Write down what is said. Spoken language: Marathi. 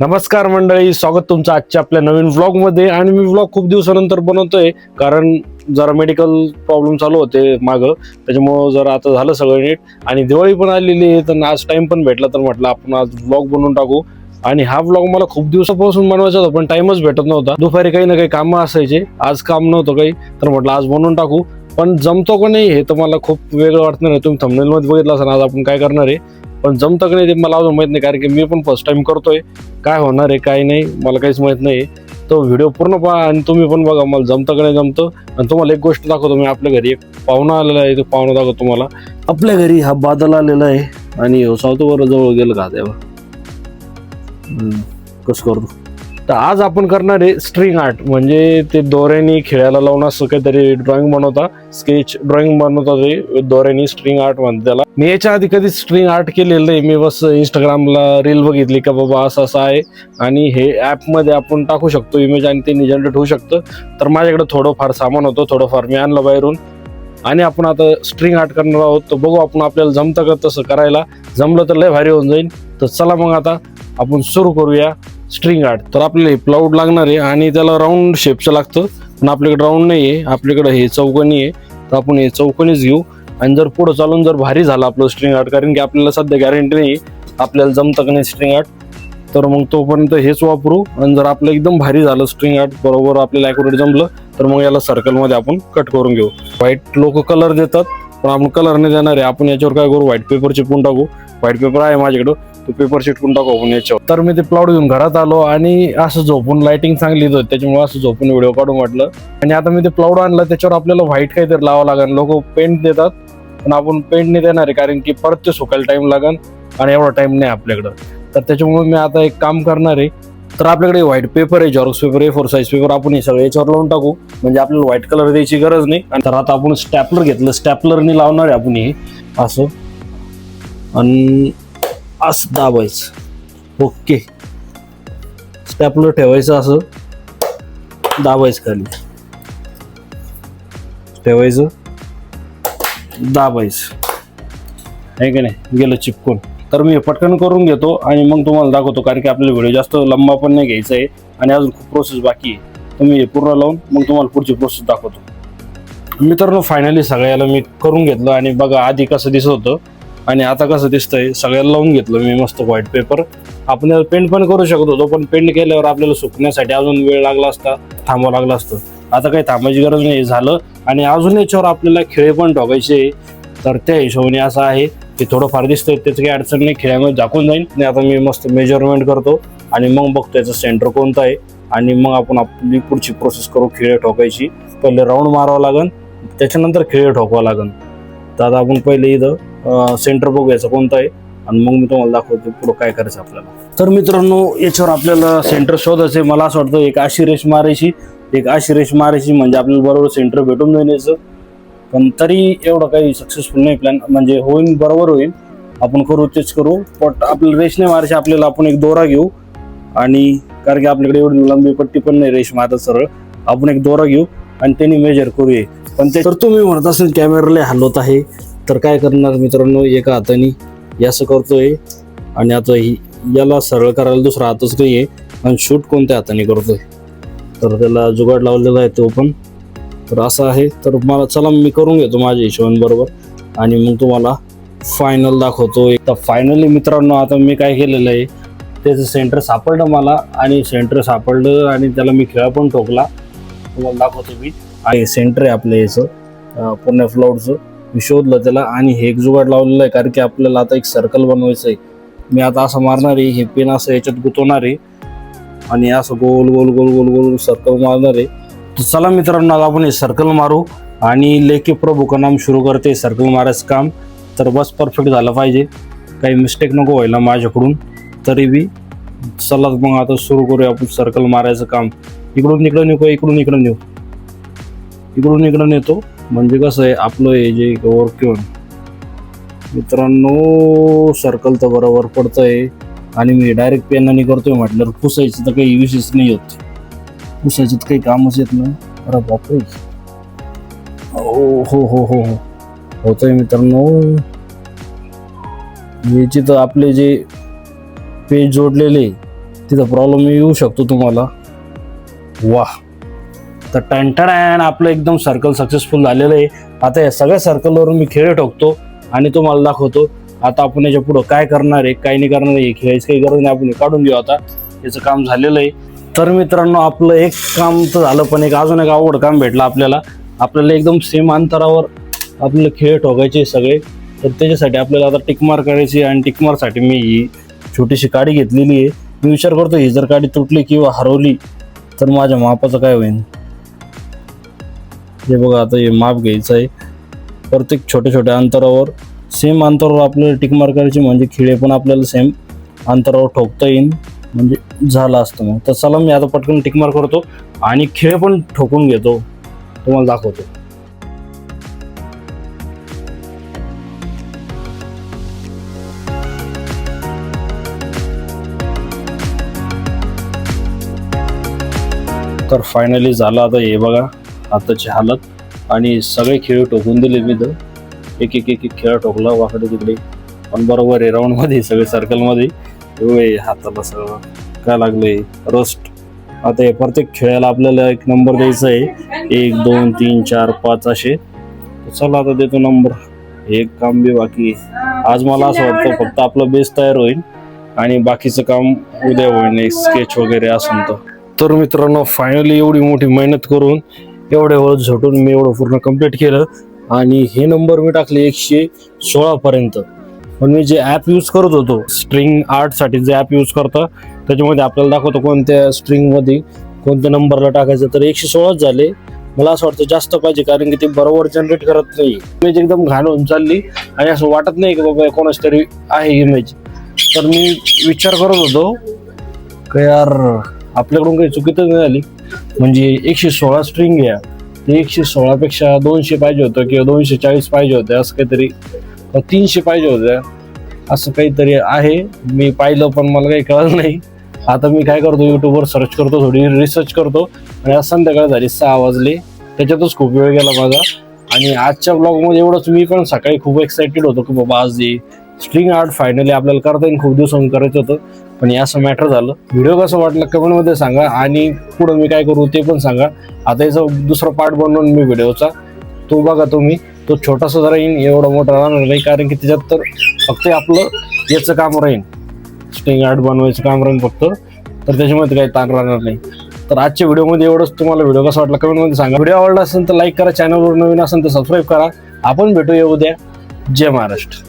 नमस्कार मंडळी स्वागत तुमचं आजच्या आपल्या नवीन व्लॉगमध्ये आणि मी व्लॉग खूप दिवसानंतर बनवतोय कारण जरा मेडिकल प्रॉब्लेम चालू होते मागं. त्याच्यामुळं जरा आता झालं सगळं नीट. आणि दिवाळी पण आलेली आहे तर आज टाइम पण भेटला तर म्हटलं आपण आज व्लॉग बनवून टाकू. आणि हा व्लॉग मला खूप दिवसापासून बनवायचा होता पण टाइमच भेटत नव्हता. दुपारी काही ना काही कामं असायचे आज काम नव्हतं काही तर म्हटलं आज बनवून टाकू. पण जमतो का नाही हे तर मला खूप वेगळं वाटणार आहे. तुम्ही थंबनेलमध्ये बघितलं असं आज आपण काय करणार आहे? पण जमतं का नाही ते मला अजून माहीत नाही कारण की मी पण फर्स्ट टाइम करतोय. काय होणार आहे काय नाही मला काहीच माहीत नाही. तो व्हिडिओ पूर्ण पहा आणि तुम्ही पण बघा मला जमतं का नाही जमतं. आणि तुम्हाला एक गोष्ट दाखवतो मी आपल्या घरी एक पाहुणा आलेला आहे तो पाहुणा दाखवतो तुम्हाला. आपल्या घरी हा बादल आलेला आहे आणि ह्यो सावतो जवळ गेलं का तेव्हा कसं करतो? तर आज आपण करणार आहे स्ट्रिंग आर्ट म्हणजे ते दोऱ्यानी खेळायला लावून असं काहीतरी ड्रॉइंग बनवता. स्केच ड्रॉइंग बनवता ते दोऱ्यानी स्ट्रिंग आर्ट म्हणते त्याला. मी याच्या आधी कधी स्ट्रिंग आर्ट केलेलं नाही. मी बस इंस्टाग्रामला रील बघितली का बाबा असं असं आहे. आणि हे ॲपमध्ये आपण टाकू शकतो. इमेज आणि ते निजनरेट होऊ शकतं. तर माझ्याकडे थोडंफार सामान होतं. थोडंफार मी आणलं बाहेरून. आणि आपण आता स्ट्रिंग आर्ट करणार आहोत. तर बघू आपण आपल्याला जमतं का तसं करायला. जमलं तर लय भारी होऊन जाईल. तर चला मग आता आपण सुरू करूया. स्ट्रिंग आर्ट तर आपल्याला हे प्लाऊड लागणार आहे आणि त्याला राऊंड शेपचं लागतं. पण आपल्याकडे राऊंड नाही आहे आपल्याकडे हे चौकणी आहे. तर आपण हे चौकणीच घेऊ. आणि जर पुढं चालून जर भारी झालं आपलं स्ट्रिंग आर्ट कारण की आपल्याला सध्या गॅरंटी नाही आपल्याला जमतं का नाही स्ट्रिंग आर्ट तर मग तोपर्यंत हेच वापरू. आणि जर आपलं एकदम भारी झालं स्ट्रिंग आर्ट बरोबर आपल्याला ॲक्युरेट जमलं तर मग याला सर्कलमध्ये आपण कट करून घेऊ. व्हाईट लोक कलर देतात पण आपण कलर नाही देणार आहे. आपण याच्यावर काय करू? व्हाईट पेपर पण टाकू. व्हाईट पेपर आहे माझ्याकडं. तो पेपर चिटकून टाकू आपण याच्यावर. तर मी ते प्लॉट घेऊन घरात आलो आणि असं झोपून लाइटिंग चांगली होती त्याच्यामुळे असं झोपून व्हिडिओ काढून वाटलं. आणि आता मी ते प्लॉट आणलं त्याच्यावर आपल्याला व्हाईट काहीतरी लावावं लागेल. लोक पेंट देतात पण आपण पेंट नाही देणार आहे कारण की परत ते सुकायला टाइम लागेल आणि एवढा टाइम नाही आपल्याकडं. तर त्याच्यामुळे मी आता एक काम करणार आहे तर आपल्याकडे व्हाईट पेपर आहे जॉरॉक्स पेपर आहे फोर साईज पेपर आपण हे सगळं याच्यावर लावून टाकू. म्हणजे आपल्याला व्हाईट कलर द्यायची गरज नाही. आणि तर आता आपण स्टॅपलर घेतलं स्टॅपलरने लावणार आहे आपण हे. असं. आणि असं दाबायचं. ओके. स्टॅपलर ठेवायचं असं. दाबायचं खाली. ठेवायचं. दाबायचं. आहे की नाही? गेलं चिपकून. तर मी हे पटकन करून घेतो आणि मग तुम्हाला दाखवतो कारण की आपल्याला व्हिडिओ जास्त लंबा पण नाही घ्यायचा आहे आणि अजून खूप प्रोसेस बाकी आहे. तर मी हे पूर्ण लावून मग तुम्हाला पुढची प्रोसेस दाखवतो. मित्रांनो फायनली सगळ्याला मी करून घेतलं आणि बघा आधी कसं दिसत होतं. आणि आता कसं दिसतंय सगळ्याला लावून घेतलं मी मस्त व्हाईट पेपर आपण पेंट पण करू शकत होतो पण पेंट केल्यावर आपल्याला सुकण्यासाठी अजून वेळ लागला असता थांबावं लागलं असतं. आता काही थांबायची गरज नाही झालं. आणि अजून याच्यावर आपल्याला खेळे पण ठोकायचे तर त्या हिशोबाने असं आहे की थोडंफार दिसतंय त्याचं काही अडचण नाही खिळ्यामध्ये झाकून जाईल आणि आता मी मस्त मेजरमेंट करतो आणि मग बघतो याचं सेंटर कोणतं आहे. आणि मग आपण आपली पुढची प्रोसेस करू खिळे ठोकायची. पहिले राऊंड मारावं लागन त्याच्यानंतर खिळे ठोकावं लागन. तर आता आपण पहिले इथं सेंटर बघूयाचं कोणतं आहे. आणि मग मी तुम्हाला दाखवतो पुढं काय करायचं आपल्याला. तर मित्रांनो याच्यावर आपल्याला सेंटर शोधायचं आहे मला असं वाटतं एक अशी रेष मारायची एक अशी रेष मारायची म्हणजे आपल्याला बरोबर सेंटर भेटून जाईल याचं. पण तरी एवढं काही सक्सेसफुल नाही प्लॅन म्हणजे होईल बरोबर होईल आपण करू तेच करू. पण आपल्याला रेश नाही मारायची आपल्याला आपण एक दोरा घेऊ. आणि कारण की आपल्याकडे एवढी लांबी पट्टी पण नाही रेष मारत सरळ. आपण एक दोरा घेऊ आणि त्यांनी मेजर करूया. पण ते तर तुम्ही म्हणत असेल कॅमेराला हलवत आहे. तर काय करणार मित्रांनो एका हाताने हे असं करतोय आणि आता ही याला सरळ करायला दुसरा हातच नाही आहे आणि शूट कोणत्या हाताने करतोय? तर त्याला जुगाड लावलेला आहे तो पण. तर असं आहे. तर मला चला मी करून घेतो माझ्या हिशोबाने बरोबर आणि मग तुम्हाला फायनल दाखवतो. एक तर फायनली मित्रांनो आता मी काय केलेलं आहे त्याचं सेंटर सापडलं मला आणि सेंटर सापडलं आणि त्याला मी खेळा पण ठोकला. तुम्हाला दाखवतो मी. आहे सेंटर आहे आपल्या याचं पूर्ण फ्लॉटचं मी शोधलं त्याला आणि हे एक जुगाड लावलेलं आहे कारण की आपल्याला आता एक सर्कल बनवायचं आहे मी आता असं मारणार आहे हे पेन असं याच्यात गुतवणार आहे आणि असं गोल गोल गोल गोल गोल सर्कल मारणार. आहे तर चला मित्रांनो आज आपण हे सर्कल मारू आणि लेके प्रभू का नाम सुरू करते. सर्कल मारायचं काम. तर बस परफेक्ट झालं पाहिजे. काही मिस्टेक नको व्हायला माझ्याकडून. तरी बी चला मग आता सुरू करूया आपण सर्कल मारायचं काम. इकडून इकडं नेऊ का इकडून इकडं नेऊ? इकडून इकडं नेतो. म्हणजे कसं आहे आपलं हे जे वर्क घेऊन मित्रांनो सर्कल तर बरोबर पडतं आहे आणि मी डायरेक्ट पेनाने करतोय म्हटल्यावर पुसायचं तर काही विशेष नाही होत. पुसायचं तर काही कामच येत नाही. अरे बापरे. हो हो हो हो हो. होतंय मित्रांनो. याची तर आपले जे पेज जोडलेले तिथं प्रॉब्लेम येऊ शकतो तुम्हाला. वा तर टँटन आपलं एकदम सर्कल सक्सेसफुल झालेलं आहे. आता या सगळ्या सर्कलवरून मी खेळ ठोकतो आणि तो मला दाखवतो. आता आपण याच्या पुढं काय करणार आहे काय नाही करणार आहे खेळायची काही गरज नाही आपण काढून घेऊ आता. याचं काम झालेलं आहे. तर मित्रांनो आपलं एक काम तर झालं पण एक अजून एक आवड काम भेटलं आपल्याला. आपल्याला एकदम सेम अंतरावर आपले खेळ ठोकायचे सगळे. तर त्याच्यासाठी आपल्याला आता टिकमार करायची आणि टिकमारसाठी मी ही छोटीशी काडी घेतलेली आहे. मी विचार करतो ही जर काडी तुटली किंवा हरवली तर माझ्या मापाचं काय होईल हे बघा आता हे माप घ्यायचं आहे. प्रत्येक छोट्या छोट्या अंतरावर सेम अंतरावर आपल्याला टिकमार करायची म्हणजे खिळे पण आपल्याला सेम अंतरावर ठोकता येईल म्हणजे झालं असतं मग. तर चला मी आता पटकन टिकमार करतो आणि खिळे पण ठोकून घेतो. तुम्हाला दाखवतो. तर फायनली झालं आता हे बघा. आताची हालत. आणि सगळे खेळ टोकून दिले मी तर. एक एक एक एक खेळ टोकला वाकडे तिकडे. पण बरोबर आहे सगळे सर्कलमध्ये वे एवढे हाताला सगळं काय लागले रस्ट आता हे प्रत्येक खेळाला आपल्याला एक नंबर द्यायचा आहे. एक दोन तीन चार पाच असे. चला आता देतो नंबर एक काम बी बाकी आज मला असं वाटतं फक्त आपलं बेस तयार होईल. आणि बाकीचं काम उद्या होईल. स्केच वगैरे असून तर. मित्रांनो फायनली एवढी मोठी मेहनत करून एवढ्या वेळ झटून मी एवढं पूर्ण कंप्लीट केलं. आणि हे नंबर मी टाकले एकशे सोळा पर्यंत. पण मी जे ॲप यूज करत होतो स्ट्रिंग आर्टसाठी जे ॲप यूज करतं त्याच्यामध्ये आपल्याला दाखवतो कोणत्या स्ट्रिंगमध्ये कोणत्या नंबरला टाकायचं. तर एकशे सोळाच झाले. मला असं वाटतं जास्त पाहिजे कारण की ते बरोबर जनरेट करत नाही. इमेज एकदम घाण होऊन चालली. आणि असं वाटत नाही की बाबा कोणाच तरी आहे इमेज तर मी विचार करत होतो का यार आपल्याकडून काही चुकी तर नाही झाली. म्हणजे एकशे सोळा स्ट्रिंग घ्या. ते एकशे सोळापेक्षा दोनशे पाहिजे होतं किंवा दोनशे चाळीस पाहिजे होते असं काहीतरी. तीनशे पाहिजे होत्या. असं काहीतरी आहे. मी पाहिलं पण मला काही कळलं नाही. आता मी काय करतो युट्यूबवर सर्च करतो थोडी रिसर्च करतो. आणि आज संध्याकाळ झाली सहा वाजले. त्याच्यातच खूप वेळ गेला माझा. आणि आजच्या ब्लॉगमध्ये एवढंच. मी पण सकाळी खूप एक्साइटेड होतो की बाबा आज स्ट्रिंग आर्ट फायनली आपल्याला करता येईल. खूप दिवसांनी करायचं होतं. पण हे असं मॅटर झालं. व्हिडिओ कसं वाटलं कमेंटमध्ये सांगा आणि पुढं मी काय करू ते पण सांगा. आता याचा दुसरा पार्ट बनवून मी व्हिडिओचा तो बघा तुम्ही. तो छोटासा जरा येईन एवढा मोठा राहणार नाही कारण की त्याच्यात तर फक्त आपलं याचं काम राहील स्टिंग आर्ट बनवायचं काम राहील फक्त. तर त्याच्यामध्ये काही ताण राहणार नाही. तर आजच्या व्हिडिओमध्ये एवढंच. तुम्हाला व्हिडिओ कसा वाटला कमेंटमध्ये सांगा. व्हिडिओ आवडला असेल तर लाईक करा. चॅनलवर नवीन असेल तर सबस्क्राईब करा. आपण भेटूया उद्या. जय महाराष्ट्र.